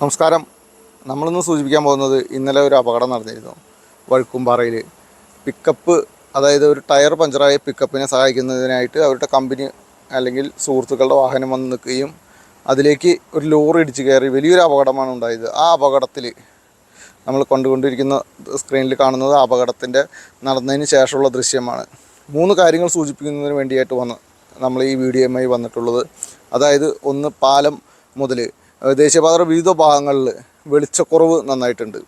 നമസ്കാരം. നമ്മളിന്ന് സൂചിപ്പിക്കാൻ പോകുന്നത് ഇന്നലെ ഒരു അപകടം നടന്നിരുന്നു. വഴുക്കുംപാറയിൽ പിക്കപ്പ് അതായത് ഒരു ടയർ പഞ്ചറായ പിക്കപ്പിനെ സഹായിക്കുന്നതിനായിട്ട് അവരുടെ കമ്പനി അല്ലെങ്കിൽ സുഹൃത്തുക്കളുടെ വാഹനം വന്ന് നിൽക്കുകയും അതിലേക്ക് ഒരു ലോറി ഇടിച്ച് കയറി വലിയൊരു അപകടമാണ് ഉണ്ടായത്. ആ അപകടത്തിൽ നമ്മൾ കണ്ടുകൊണ്ടിരിക്കുന്ന സ്ക്രീനിൽ കാണുന്നത് അപകടത്തിന്റെ നടന്നതിന് ശേഷമുള്ള ദൃശ്യമാണ്. മൂന്ന് കാര്യങ്ങൾ സൂചിപ്പിക്കുന്നതിന് വേണ്ടിയായിട്ട് വന്ന് നമ്മൾ ഈ വീഡിയോയുമായി വന്നിട്ടുള്ളത്. അതായത് ഒന്ന് പാലം മുതൽ ദേശീയപാതയുടെ വിവിധ ഭാഗങ്ങളിൽ വെളിച്ചക്കുറവ് നന്നായിട്ടുണ്ട്.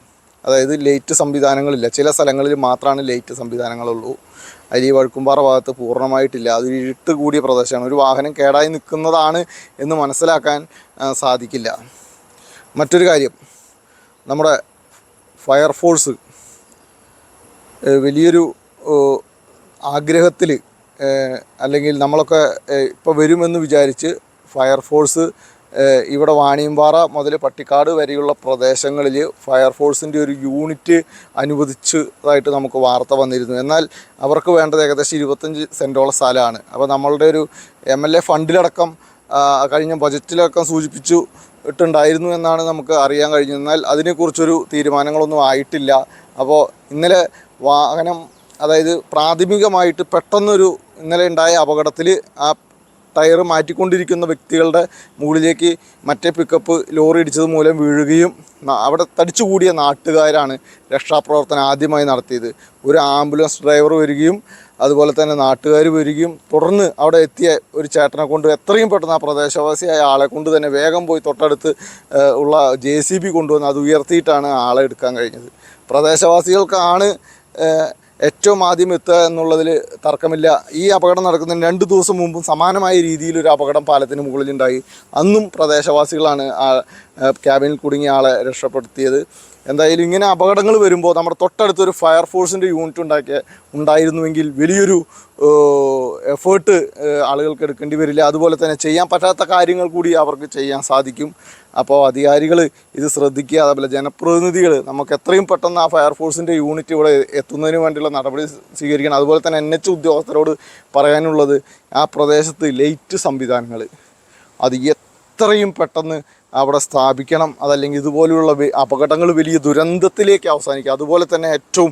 അതായത് ലൈറ്റ് സംവിധാനങ്ങളില്ല. ചില സ്ഥലങ്ങളിൽ മാത്രമാണ് ലൈറ്റ് സംവിധാനങ്ങളുള്ളൂ. അരി വഴുക്കുംപാറ ഭാഗത്ത് പൂർണമായിട്ടില്ല. അതൊരു ഇരുട്ട് കൂടിയ പ്രദേശമാണ്. ഒരു വാഹനം കേടായി നിൽക്കുന്നതാണ് എന്ന് മനസ്സിലാക്കാൻ സാധിക്കില്ല. മറ്റൊരു കാര്യം നമ്മുടെ ഫയർഫോഴ്സ് വലിയൊരു ആഗ്രഹത്തിൽ അല്ലെങ്കിൽ നമ്മളൊക്കെ ഇപ്പോൾ വരുമെന്ന് വിചാരിച്ച് ഫയർഫോഴ്സ് ഇവിടെ വാണിയമ്പാറ മുതൽ പട്ടിക്കാട് വരെയുള്ള പ്രദേശങ്ങളിൽ ഫയർഫോഴ്സിന്റെ ഒരു യൂണിറ്റ് അനുവദിച്ചതായിട്ട് നമുക്ക് വാർത്ത വന്നിരുന്നു. എന്നാൽ അവർക്ക് വേണ്ടത് ഏകദേശം ഇരുപത്തഞ്ച് സെന്റോളം സ്ഥലമാണ്. അപ്പോൾ നമ്മളുടെ ഒരു എം എൽ എ ഫണ്ടിലടക്കം കഴിഞ്ഞ ബജറ്റിലടക്കം സൂചിപ്പിച്ചു ഇട്ടുണ്ടായിരുന്നു എന്നാണ് നമുക്ക് അറിയാൻ കഴിഞ്ഞത്. എന്നാൽ അതിനെക്കുറിച്ചൊരു തീരുമാനങ്ങളൊന്നും ആയിട്ടില്ല. അപ്പോൾ ഇന്നലെ വാഹനം അതായത് പ്രാഥമികമായിട്ട് പെട്ടെന്നൊരു ഇന്നലെ ഉണ്ടായ അപകടത്തിൽ ആ ടയർ മാറ്റിക്കൊണ്ടിരിക്കുന്ന വ്യക്തികളുടെ മുകളിലേക്ക് മറ്റേ പിക്കപ്പ് ലോറി ഇടിച്ചത് മൂലം വീഴുകയും അവിടെ തടിച്ചുകൂടിയ നാട്ടുകാരാണ് രക്ഷാപ്രവർത്തനം ആദ്യമായി നടത്തിയത്. ഒരു ആംബുലൻസ് ഡ്രൈവർ വരികയും അതുപോലെ തന്നെ നാട്ടുകാർ വരികയും തുടർന്ന് അവിടെ എത്തിയ ഒരു ചേട്ടനെ കൊണ്ട് എത്രയും പെട്ടെന്ന് ആ പ്രദേശവാസിയായ ആളെ കൊണ്ട് തന്നെ വേഗം പോയി തൊട്ടടുത്ത് ഉള്ള ജെ സി ബി കൊണ്ടുവന്ന് അത് ഉയർത്തിയിട്ടാണ് ആളെ എടുക്കാൻ കഴിഞ്ഞത്. പ്രദേശവാസികൾക്കാണ് ഏറ്റവും ആദ്യം എത്തുക എന്നുള്ളതിൽ തർക്കമില്ല. ഈ അപകടം നടക്കുന്നതിന് രണ്ട് ദിവസം മുമ്പും സമാനമായ രീതിയിൽ ഒരു അപകടം പാലത്തിന് മുകളിലുണ്ടായി. അന്നും പ്രദേശവാസികളാണ് ക്യാബിനിൽ കുടുങ്ങിയ ആളെ രക്ഷപ്പെടുത്തിയത്. എന്തായാലും ഇങ്ങനെ അപകടങ്ങൾ വരുമ്പോൾ നമ്മുടെ തൊട്ടടുത്തൊരു ഫയർഫോഴ്സിന്റെ യൂണിറ്റ് ഉണ്ടാക്കിയ ഉണ്ടായിരുന്നുവെങ്കിൽ വലിയൊരു എഫേർട്ട് ആളുകൾക്ക് എടുക്കേണ്ടി വരില്ല. അതുപോലെ തന്നെ ചെയ്യാൻ പറ്റാത്ത കാര്യങ്ങൾ കൂടി അവർക്ക് ചെയ്യാൻ സാധിക്കും. അപ്പോൾ അധികാരികൾ ഇത് ശ്രദ്ധിക്കുക. അതുപോലെ ജനപ്രതിനിധികൾ നമുക്ക് എത്രയും പെട്ടെന്ന് ആ ഫയർഫോഴ്സിന്റെ യൂണിറ്റ് ഇവിടെ എത്തുന്നതിന് വേണ്ടിയുള്ള നടപടി സ്വീകരിക്കണം. അതുപോലെ തന്നെ എൻ എച്ച് ഉദ്യോഗസ്ഥരോട് പറയാനുള്ളത് ആ പ്രദേശത്ത് ലൈറ്റ് സംവിധാനങ്ങൾ. അത് എത്രയും പെട്ടെന്ന് അവിടെ സ്ഥാപിക്കണം അതല്ലെങ്കിൽ ഇതുപോലെയുള്ള അപകടങ്ങൾ വലിയ ദുരന്തത്തിലേക്ക് അവസാനിക്കുക. അതുപോലെ തന്നെ ഏറ്റവും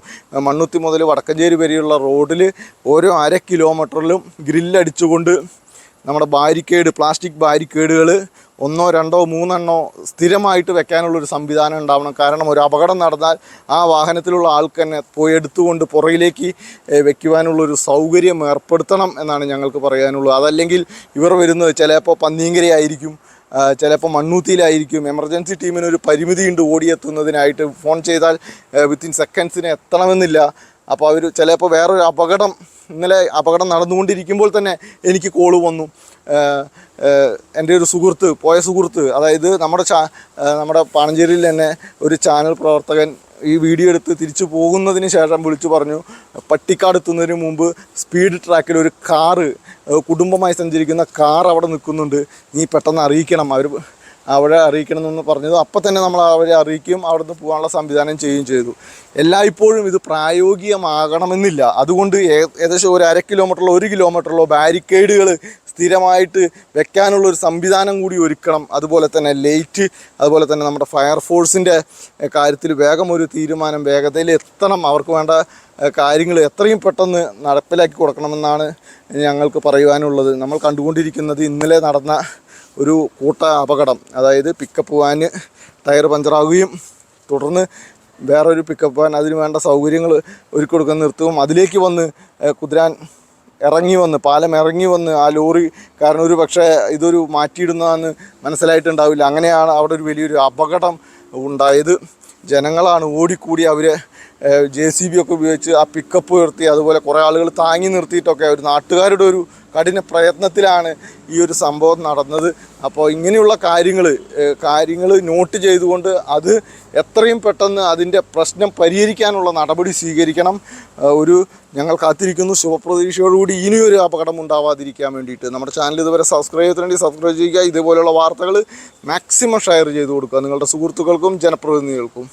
മണ്ണുത്തി മുതൽ വടക്കഞ്ചേരി വരെയുള്ള റോഡിൽ ഓരോ അര കിലോമീറ്ററിലും ഗ്രില്ലടിച്ചുകൊണ്ട് നമ്മുടെ ബാരിക്കേഡ് പ്ലാസ്റ്റിക് ബാരിക്കേഡുകൾ ഒന്നോ രണ്ടോ മൂന്നെണ്ണോ സ്ഥിരമായിട്ട് വെക്കാനുള്ളൊരു സംവിധാനം ഉണ്ടാവണം. കാരണം ഒരു അപകടം നടന്നാൽ ആ വാഹനത്തിലുള്ള ആൾക്ക് തന്നെ പോയി എടുത്തുകൊണ്ട് പുറയിലേക്ക് വെക്കുവാനുള്ളൊരു സൗകര്യം ഏർപ്പെടുത്തണം എന്നാണ് ഞങ്ങൾക്ക് പറയാനുള്ളത്. അതല്ലെങ്കിൽ ഇവർ വരുന്നത് ചിലപ്പോൾ പന്നീങ്കരയായിരിക്കും ചിലപ്പോൾ മണ്ണൂത്തിയിലായിരിക്കും. എമർജൻസി ടീമിന് ഒരു പരിമിതിയുണ്ട് ഓടിയെത്തുന്നതിനായിട്ട്. ഫോൺ ചെയ്താൽ വിത്തിൻ സെക്കൻഡ്സിന് എത്തണമെന്നില്ല. അപ്പോൾ അവർ ചിലപ്പോൾ വേറൊരു അപകടം ഇന്നലെ അപകടം നടന്നുകൊണ്ടിരിക്കുമ്പോൾ തന്നെ എനിക്ക് കോൾ വന്നു. എന്റെ ഒരു സുഹൃത്ത് പോയ സുഹൃത്ത് അതായത് നമ്മുടെ ചാ നമ്മുടെ പാണഞ്ചേരിയിൽ തന്നെ ഒരു ചാനൽ പ്രവർത്തകൻ ഈ വീഡിയോ എടുത്ത് തിരിച്ചു പോകുന്നതിന് ശേഷം വിളിച്ചു പറഞ്ഞു പട്ടിക്കാട് എത്തുന്നതിന് മുമ്പ് സ്പീഡ് ട്രാക്കിൽ ഒരു കാറ് കുടുംബമായി സഞ്ചരിക്കുന്ന കാർ അവിടെ നിൽക്കുന്നുണ്ട്. നീ പെട്ടെന്ന് അറിയിക്കണം. അവർ അവിടെ അറിയിക്കണം എന്ന് പറഞ്ഞത്. അപ്പം തന്നെ നമ്മൾ അവരെ അറിയിക്കും അവിടുന്ന് പോകാനുള്ള സംവിധാനം ചെയ്യുകയും ചെയ്തു. എല്ലായ്പ്പോഴും ഇത് പ്രായോഗികമാകണമെന്നില്ല. അതുകൊണ്ട് ഏകദേശം ഒരു അര കിലോമീറ്ററിലോ ഒരു കിലോമീറ്ററിലോ ബാരിക്കേഡുകൾ സ്ഥിരമായിട്ട് വെക്കാനുള്ള ഒരു സംവിധാനം കൂടി ഒരുക്കണം. അതുപോലെ തന്നെ ലൈറ്റ് അതുപോലെ തന്നെ നമ്മുടെ ഫയർഫോഴ്സിന്റെ കാര്യത്തിൽ വേഗം ഒരു തീരുമാനം വേഗതയിൽ എത്തണം. അവർക്ക് വേണ്ട കാര്യങ്ങൾ എത്രയും പെട്ടെന്ന് നടപ്പിലാക്കി കൊടുക്കണമെന്നാണ് ഞങ്ങൾക്ക് പറയുവാനുള്ളത്. നമ്മൾ കണ്ടുകൊണ്ടിരിക്കുന്നത് ഇന്നലെ നടന്ന ഒരു കൂട്ട അപകടം. അതായത് പിക്കപ്പ് വാന് ടയർ പഞ്ചറാവുകയും തുടർന്ന് വേറൊരു പിക്കപ്പ് വാൻ അതിന് വേണ്ട സൗകര്യങ്ങൾ ഒരുക്കി കൊടുക്കാൻ നിർത്തുകയും അതിലേക്ക് വന്ന് കുതിരാൻ ഇറങ്ങി വന്ന് പാലം ഇറങ്ങി വന്ന് ആ ലോറി കാരണം ഒരു പക്ഷേ ഇതൊരു മാറ്റിയിടുന്നതെന്ന് മനസ്സിലായിട്ടുണ്ടാവില്ല. അങ്ങനെയാണ് അവിടെ ഒരു വലിയൊരു അപകടം ഉണ്ടായത്. ജനങ്ങളാണ് ഓടിക്കൂടി അവരെ ജെ സി ബി ഒക്കെ ഉപയോഗിച്ച് ആ പിക്കപ്പ് ഉയർത്തി അതുപോലെ കുറേ ആളുകൾ താങ്ങി നിർത്തിയിട്ടൊക്കെ ഒരു നാട്ടുകാരുടെ ഒരു കഠിന പ്രയത്നത്തിലാണ് ഈ ഒരു സംഭവം നടന്നത്. അപ്പോൾ ഇങ്ങനെയുള്ള കാര്യങ്ങൾ കാര്യങ്ങൾ നോട്ട് ചെയ്തുകൊണ്ട് അത് എത്രയും പെട്ടെന്ന് അതിന്റെ പ്രശ്നം പരിഹരിക്കാനുള്ള നടപടി സ്വീകരിക്കണം. ഒരു ഞങ്ങൾ കാത്തിരിക്കുന്നു. ശുഭപ്രതീക്ഷയോടുകൂടി ഇനിയൊരു അപകടം ഉണ്ടാവാതിരിക്കാൻ വേണ്ടിയിട്ട്. നമ്മുടെ ചാനൽ ഇതുവരെ സബ്സ്ക്രൈബ് ചെയ്തിട്ടുണ്ടെങ്കിൽ സബ്സ്ക്രൈബ് ചെയ്യുക. ഇതുപോലെയുള്ള വാർത്തകൾ മാക്സിമം ഷെയർ ചെയ്ത് കൊടുക്കുക. നിങ്ങളുടെ സുഹൃത്തുക്കൾക്കും ജനപ്രതിനിധികൾക്കും.